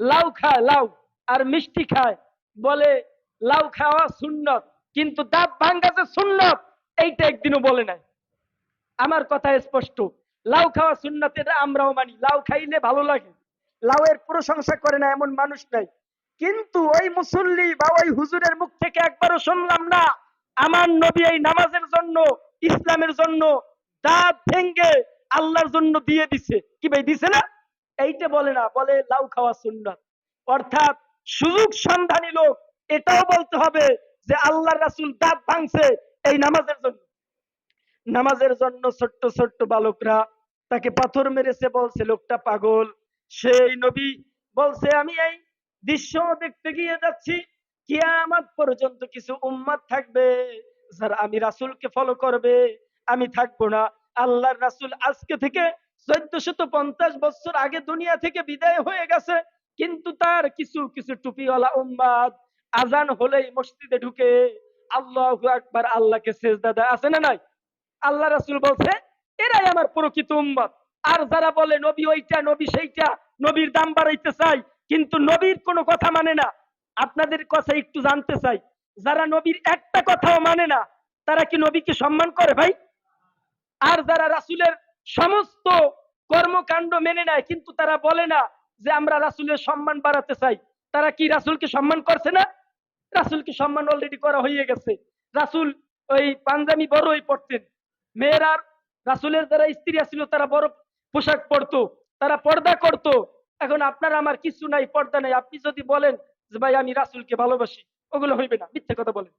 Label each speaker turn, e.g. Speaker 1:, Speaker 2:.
Speaker 1: লাউ খায়, লাউ। আর মিষ্টি খায়। বলে, লাউ খাওয়া সুন্নত। কিন্তু দাঁত ভাঙ্গা যে সুন্নত? এইটা একদিনও বলে নাই। আমার কথা স্পষ্ট। লাউ খাওয়া সুন্নত, এটা আমরাও মানি। লাউ খাইলে ভালো লাগে। লাউয়ের প্রশংসা করে না এমন মানুষ নাই। কিন্তু ওই মুসল্লি বা ওই হুজুরের মুখ থেকে একবারও শুনলাম না, আমার নবী এই নামাজের জন্য, ইসলামের জন্য দাঁত ভেঙ্গে আল্লাহর জন্য দিয়ে দিছে। কি ভাই, দিছে না? এইটা বলে না, বলে লাউ খাওয়া সুন্নাত। অর্থাৎ সুযোগ সন্ধানী লোক, এটাও বলতে হবে যে আল্লাহর রাসূল দাঁত ভাঙছে এই নামাজের জন্য। নামাজের জন্য ছোট্ট ছোট্ট বালকরা তাকে পাথর মেরেছে, বলছে, লোকটা পাগল। সেই নবী বলছে, আমি এই দৃশ্য দেখতে গিয়ে যাচ্ছি। কিয়ামত পর্যন্ত কিছু উম্মাদ থাকবে যারা আমি রাসূলকে ফলো করবে। আমি থাকব না। আল্লাহর রাসূল আজকে থেকে চোদ্দশত পঞ্চাশ বছর আগে দুনিয়া থেকে বিদায় হয়ে গেছে, কিন্তু তার কিছু কিছু টুপিওয়ালা উম্মাদ আজান হলেই মসজিদে ঢুকে আল্লাহু আকবার আল্লাহকে সেজদা দেয়। আছে না নাই? আল্লাহ রাসূল বলছে, এরাই আমার প্রকৃত উম্মত আর যারা বলে নবী ওইটা, নবী সেইটা, নবীর দাম বাড়াইতে চাই, কিন্তু নবীর কোনো কথা মানে না। আপনাদের কথা একটু জানতে চাই, যারা নবীর একটা কথাও মানে না, তারা কি নবীকে সম্মান করে ভাই? আর যারা রাসূলের সমস্ত কর্মকাণ্ড মেনে নেয়, কিন্তু তারা বলে না যে আমরা রাসূলের সম্মান বাড়াতে চাই। তারা কি রাসূলকে সম্মান করছে না? রাসূলকে সম্মান অলরেডি করা হয়ে গেছে। রাসূল ওই পাঞ্জাবি বড়ই পড়তেন মেয়েরা রাসূলের যারা স্ত্রী ছিল তারা বড় পোশাক পরতো, তারা পর্দা করত। এখন আপনার আমার কিছু নাই, পর্দা নাই। আপনি যদি বলেন যে, ভাই, আমি রাসূলকে ভালোবাসি, ওগুলো হইবে না। মিথ্যে কথা বলেন।